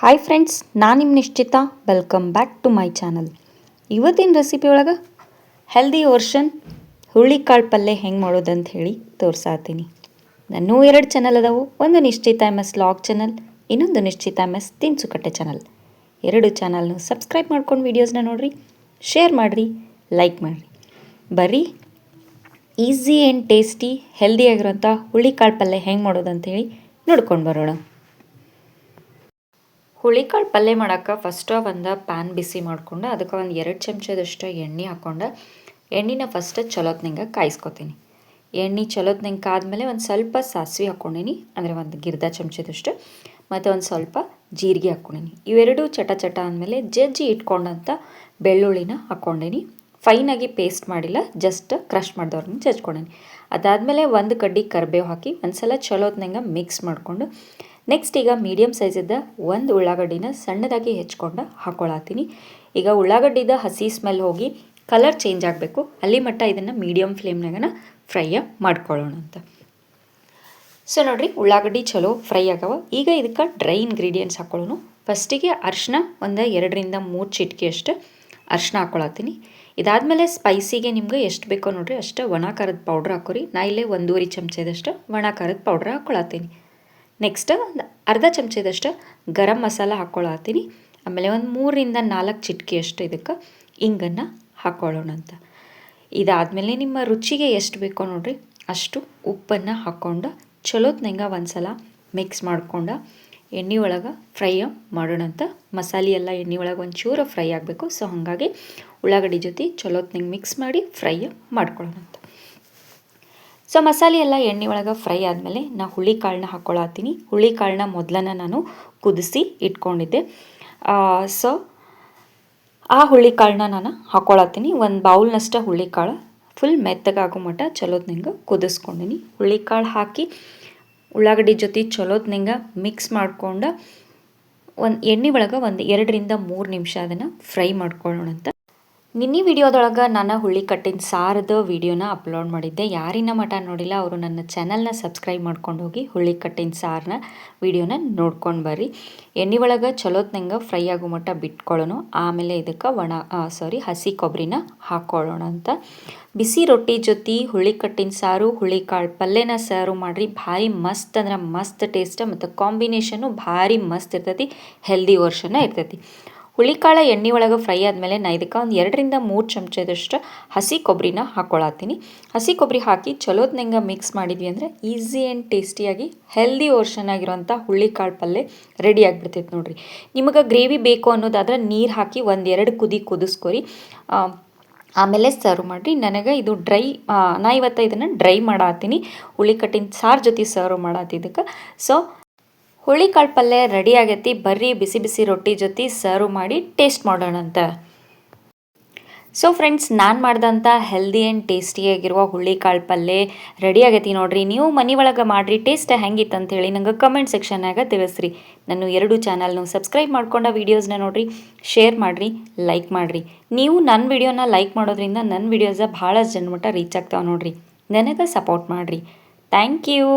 Hi friends ನಾನು ನಿಮ್ಮ ನಿಶ್ಚಿತ. Welcome back to my channel ಇವತ್ತಿನ ರೆಸಿಪಿ ಒಳಗೆ ಹೆಲ್ದಿ ವರ್ಷನ್ ಹುರುಳಿಕಾಳು ಪಲ್ಯ ಹೆಂಗೆ ಮಾಡೋದು ಅಂತ ಹೇಳಿ ತೋರ್ಸಾತೀನಿ. ನನ್ನೂ ಎರಡು ಚಾನಲ್ ಅದಾವು. ಒಂದು ನಿಶ್ಚಿತ ಎಂ ಎಸ್ ಲಾಗ್ ಚಾನಲ್ ಇನ್ನೊಂದು ನಿಶ್ಚಿತ ಎಂ ಎಸ್ ತಿನ್ಸುಕಟ್ಟೆ ಚಾನಲ್ ಎರಡು ಚಾನಲ್ನು ಸಬ್ಸ್ಕ್ರೈಬ್ ಮಾಡ್ಕೊಂಡು ವೀಡಿಯೋಸ್ನ ನೋಡಿರಿ ಶೇರ್ ಮಾಡಿರಿ ಲೈಕ್ ಮಾಡಿರಿ. ಬರ್ರಿ ಈಸಿ ಆ್ಯಂಡ್ ಟೇಸ್ಟಿ ಹೆಲ್ದಿ ಆಗಿರೋಂಥ ಹುಳ್ಳಿಕಾಳು ಪಲ್ಯ ಹೆಂಗೆ ಮಾಡೋದು ಅಂತೇಳಿ ನೋಡ್ಕೊಂಡು ಬರೋಣ. ಹುಳಿಕಾಳು ಪಲ್ಯ ಮಾಡೋಕ್ಕೆ ಫಸ್ಟ್ ಒಂದು ಪ್ಯಾನ್ ಬಿಸಿ ಮಾಡಿಕೊಂಡು, ಅದಕ್ಕೆ ಒಂದು ಎರಡು ಚಮಚದಷ್ಟು ಎಣ್ಣೆ ಹಾಕ್ಕೊಂಡು ಎಣ್ಣೆನ ಫಸ್ಟ್ ಚಲೋತ್ನಂಗೆ ಕಾಯಿಸ್ಕೊತೀನಿ. ಎಣ್ಣೆ ಚಲೋತ್ನಿಂಗೆ ಕಾದ್ಮೇಲೆ ಒಂದು ಸ್ವಲ್ಪ ಸಾಸಿವೆ ಹಾಕ್ಕೊಂಡೀನಿ ಅಂದರೆ ಒಂದು ಗಿರ್ದ ಚಮಚದಷ್ಟು, ಮತ್ತು ಒಂದು ಸ್ವಲ್ಪ ಜೀರಿಗೆ ಹಾಕ್ಕೊಂಡೀನಿ ಇವೆರಡು ಚಟ ಚಟ ಅಂದಮೇಲೆ ಜಜ್ಜಿ ಇಟ್ಕೊಂಡಂಥ ಬೆಳ್ಳುಳ್ಳಿನ ಹಾಕ್ಕೊಂಡೀನಿ ಫೈನಾಗಿ ಪೇಸ್ಟ್ ಮಾಡಿಲ್ಲ ಜಸ್ಟ್ ಕ್ರಷ್ ಮಾಡಿದವ್ರನ್ನ ಜಜ್ಕೊಂಡೀನಿ ಅದಾದಮೇಲೆ ಒಂದು ಕಡ್ಡಿ ಕರಿಬೇವು ಹಾಕಿ ಒಂದು ಸಲ ಚಲೋತ್ನಂಗೆ ಮಿಕ್ಸ್ ಮಾಡಿಕೊಂಡು ನೆಕ್ಸ್ಟ್ ಈಗ ಮೀಡಿಯಮ್ ಸೈಜಿದ್ದ ಒಂದು ಉಳ್ಳಾಗಡ್ಡಿನ ಸಣ್ಣದಾಗಿ ಹೆಚ್ಕೊಂಡು ಹಾಕೊಳತ್ತೀನಿ. ಈಗ ಉಳ್ಳಾಗಡ್ಡಿದ ಹಸಿ ಸ್ಮೆಲ್ ಹೋಗಿ ಕಲರ್ ಚೇಂಜ್ ಆಗಬೇಕು. ಅಲ್ಲಿ ಮಟ್ಟ ಇದನ್ನು ಮೀಡಿಯಮ್ ಫ್ಲೇಮ್ನಾಗನ ಫ್ರೈ ಮಾಡ್ಕೊಳ್ಳೋಣ ಅಂತ. ಸೊ ನೋಡಿರಿ, ಉಳ್ಳಾಗಡ್ಡಿ ಚಲೋ ಫ್ರೈ ಆಗವ. ಈಗ ಇದಕ್ಕೆ ಡ್ರೈ ಇಂಗ್ರೀಡಿಯೆಂಟ್ಸ್ ಹಾಕೊಳ್ಳೋಣ. ಫಸ್ಟಿಗೆ ಅರ್ಶಿನ ಒಂದು ಎರಡರಿಂದ ಮೂರು ಚಿಟಿಕೆ ಅಷ್ಟು ಅರ್ಶಿನ ಹಾಕೊಳತ್ತೀನಿ. ಇದಾದಮೇಲೆ ಸ್ಪೈಸಿಗೆ ನಿಮ್ಗೆ ಎಷ್ಟು ಬೇಕೋ ನೋಡಿರಿ, ಅಷ್ಟು ಒಣ ಖಾರದ ಪೌಡ್ರ್ ಹಾಕೋರಿ. ನಾ ಇಲ್ಲೇ ಒಂದೂವರೆ ಚಮಚದಷ್ಟು ಒಣ ಖಾರದ ಪೌಡ್ರ್ ಹಾಕೊಳತ್ತೀನಿ. ನೆಕ್ಸ್ಟ್ ಒಂದು ಅರ್ಧ ಚಮಚದಷ್ಟು ಗರಂ ಮಸಾಲ ಹಾಕ್ಕೊಳತ್ತೀನಿ ಆಮೇಲೆ ಒಂದು ಮೂರರಿಂದ ನಾಲ್ಕು ಚಿಟಕಿಯಷ್ಟು ಇದಕ್ಕೆ ಇಂಗನ್ನು ಹಾಕ್ಕೊಳ್ಳೋಣ ಅಂತ. ಇದಾದಮೇಲೆ ನಿಮ್ಮ ರುಚಿಗೆ ಎಷ್ಟು ಬೇಕೋ ನೋಡಿರಿ, ಅಷ್ಟು ಉಪ್ಪನ್ನು ಹಾಕ್ಕೊಂಡು ಚಲೋತ್ನಂಗೆ ಒಂದು ಸಲ ಮಿಕ್ಸ್ ಮಾಡ್ಕೊಂಡು ಎಣ್ಣೆ ಒಳಗೆ ಫ್ರೈ ಮಾಡೋಣ ಅಂತ. ಮಸಾಲೆ ಎಲ್ಲ ಎಣ್ಣೆ ಒಳಗೆ ಒಂಚೂರು ಫ್ರೈ ಆಗಬೇಕು. ಸೊ ಹಾಗಾಗಿ ಉಳ್ಳಾಗಡ್ಡಿ ಜೊತೆ ಚಲೋತ್ನಂಗೆ ಮಿಕ್ಸ್ ಮಾಡಿ ಫ್ರೈ ಮಾಡ್ಕೊಳ್ಳೋಣ ಅಂತ. ಸೊ ಮಸಾಲೆ ಎಲ್ಲ ಎಣ್ಣೆ ಒಳಗೆ ಫ್ರೈ ಆದಮೇಲೆ ನಾ ಹುಳಿ ಕಾಳನ್ನ ಹಾಕ್ಕೊಳತ್ತೀನಿ ಹುಳಿ ಕಾಳನ್ನ ಮೊದಲನ ನಾನು ಕುದಿಸಿ ಇಟ್ಕೊಂಡಿದ್ದೆ. ಸೊ ಆ ಹುಳಿ ಕಾಳನ್ನ ನಾನು ಹಾಕ್ಕೊಳತ್ತೀನಿ ಒಂದು ಬೌಲ್ನಷ್ಟ ಹುಳಿ ಕಾಳು. ಫುಲ್ ಮೆತ್ತಗಾಗೋ ಮಟ್ಟ ಚಲೋತ್ನಿಂಗೆ ಕುದಿಸ್ಕೊಂಡಿನಿ. ಹುಳಿ ಕಾಳು ಹಾಕಿ ಉಳ್ಳಾಗಡ್ಡಿ ಜೊತೆ ಚಲೋತ್ನಿಂಗೆ ಮಿಕ್ಸ್ ಮಾಡ್ಕೊಂಡು ಒಂದು ಎಣ್ಣೆ ಒಳಗೆ ಒಂದು ಎರಡರಿಂದ ಮೂರು ನಿಮಿಷ ಅದನ್ನು ಫ್ರೈ ಮಾಡ್ಕೊಳ್ಳೋಣ ಅಂತ ನಿನ್ನೆ ವಿಡಿಯೋದೊಳಗೆ ನಾನು ಹುಳಿ ಕಟ್ಟಿನ ಸಾರದ ವಿಡಿಯೋನ ಅಪ್ಲೋಡ್ ಮಾಡಿದ್ದೆ. ಯಾರಿನ ಮಠ ನೋಡಿಲ್ಲ, ಅವರು ನನ್ನ ಚಾನಲ್ನ ಸಬ್ಸ್ಕ್ರೈಬ್ ಮಾಡ್ಕೊಂಡು ಹೋಗಿ ಹುಳಿ ಕಟ್ಟಿನ ಸಾರನ್ನ ವಿಡಿಯೋನ ನೋಡ್ಕೊಂಡು ಬರ್ರಿ. ಎಣ್ಣೆ ಒಳಗೆ ಚಲೋತ್ನಂಗೆ ಫ್ರೈ ಆಗೋ ಮಠ ಬಿಟ್ಕೊಳ್ಳೋಣ ಆಮೇಲೆ ಇದಕ್ಕೆ ಒಣ ಸಾರಿ ಹಸಿ ಕೊಬ್ಬರಿನ ಹಾಕ್ಕೊಳ್ಳೋಣ ಅಂತ. ಬಿಸಿ ರೊಟ್ಟಿ ಜೊತೆ ಹುಳಿ ಕಟ್ಟಿನ ಸಾರು ಹುಳಿ ಕಾಳು ಪಲ್ಯನ ಸಾರು ಮಾಡಿರಿ. ಭಾರಿ ಮಸ್ತ್ ಅಂದ್ರೆ ಮಸ್ತ್ ಟೇಸ್ಟ್ ಮತ್ತು ಕಾಂಬಿನೇಷನು ಭಾರಿ ಮಸ್ತ್ ಇರ್ತೈತಿ, ಹೆಲ್ದಿ ವರ್ಷನ ಇರ್ತೈತಿ. ಹುಳಿಕಾಳ ಎಣ್ಣೆ ಒಳಗೆ ಫ್ರೈ ಆದಮೇಲೆ ನಾ ಇದಕ್ಕೆ ಒಂದು ಎರಡರಿಂದ ಮೂರು ಚಮಚದಷ್ಟು ಹಸಿ ಕೊಬ್ಬರಿನ ಹಾಕ್ಕೊಳತ್ತೀನಿ ಹಸಿ ಕೊಬ್ಬರಿ ಹಾಕಿ ಚಲೋತ್ನಂಗೆ ಮಿಕ್ಸ್ ಮಾಡಿದ್ವಿ ಅಂದರೆ ಈಸಿ ಆ್ಯಂಡ್ ಟೇಸ್ಟಿಯಾಗಿ ಹೆಲ್ದಿ ಓರ್ಷನ್ ಆಗಿರೋಂಥ ಹುಳ್ಳಿಕಾಳು ಪಲ್ಯ ರೆಡಿ ಆಗಿಬಿಡ್ತೈತೆ ನೋಡಿರಿ. ನಿಮಗೆ ಗ್ರೇವಿ ಬೇಕು ಅನ್ನೋದಾದ್ರೆ ನೀರು ಹಾಕಿ ಒಂದೆರಡು ಕುದಿ ಕುದಿಸ್ಕೊರಿ. ಆಮೇಲೆ ಸರ್ವ್ ಮಾಡಿರಿ. ನನಗೆ ಇದು ಡ್ರೈ ನಾ ಇವತ್ತು ಇದನ್ನು ಡ್ರೈ ಮಾಡತ್ತೀನಿ ಹುಳಿ ಕಟ್ಟಿನ ಸಾರು ಜೊತೆ ಸರ್ವ್ ಮಾಡತ್ತಿದ್ದಕ್ಕೆ ಸೊ ಹುಳಿಕಾಳು ಪಲ್ಯ ರೆಡಿ ಆಗೈತಿ ಬರ್ರಿ, ಬಿಸಿ ಬಿಸಿ ರೊಟ್ಟಿ ಜೊತೆ ಸರ್ವ್ ಮಾಡಿ ಟೇಸ್ಟ್ ಮಾಡೋಣ ಅಂತ ಸೊ ಫ್ರೆಂಡ್ಸ್ ನಾನು ಮಾಡಿದಂಥ ಹೆಲ್ದಿ ಆ್ಯಂಡ್ ಟೇಸ್ಟಿಯಾಗಿರುವ ಕಾಳು ಪಲ್ಯ ರೆಡಿ ಆಗೈತಿ ನೋಡ್ರಿ. ನೀವು ಮನೆ ಒಳಗೆ ಮಾಡಿರಿ ಟೇಸ್ಟ್ ಹೆಂಗಿತ್ತು ಅಂತೇಳಿ ನಂಗೆ ಕಮೆಂಟ್ ಸೆಕ್ಷನ್ನಾಗ ತಿಳಿಸ್ರಿ. ನಾನು ಎರಡು ಚಾನಲ್ನು ಸಬ್ಸ್ಕ್ರೈಬ್ ಮಾಡ್ಕೊಂಡ ವೀಡಿಯೋಸ್ನ ನೋಡಿರಿ ಶೇರ್ ಮಾಡಿರಿ ಲೈಕ್ ಮಾಡಿರಿ. ನೀವು ನನ್ನ ವಿಡಿಯೋನ ಲೈಕ್ ಮಾಡೋದ್ರಿಂದ ನನ್ನ ವಿಡಿಯೋಸ ಭಾಳ ಜನ್ಮಟ್ಟ ರೀಚ್ ಆಗ್ತಾವೆ ನೋಡಿರಿ. ನನಗೆ ಸಪೋರ್ಟ್ ಮಾಡಿರಿ. Thank you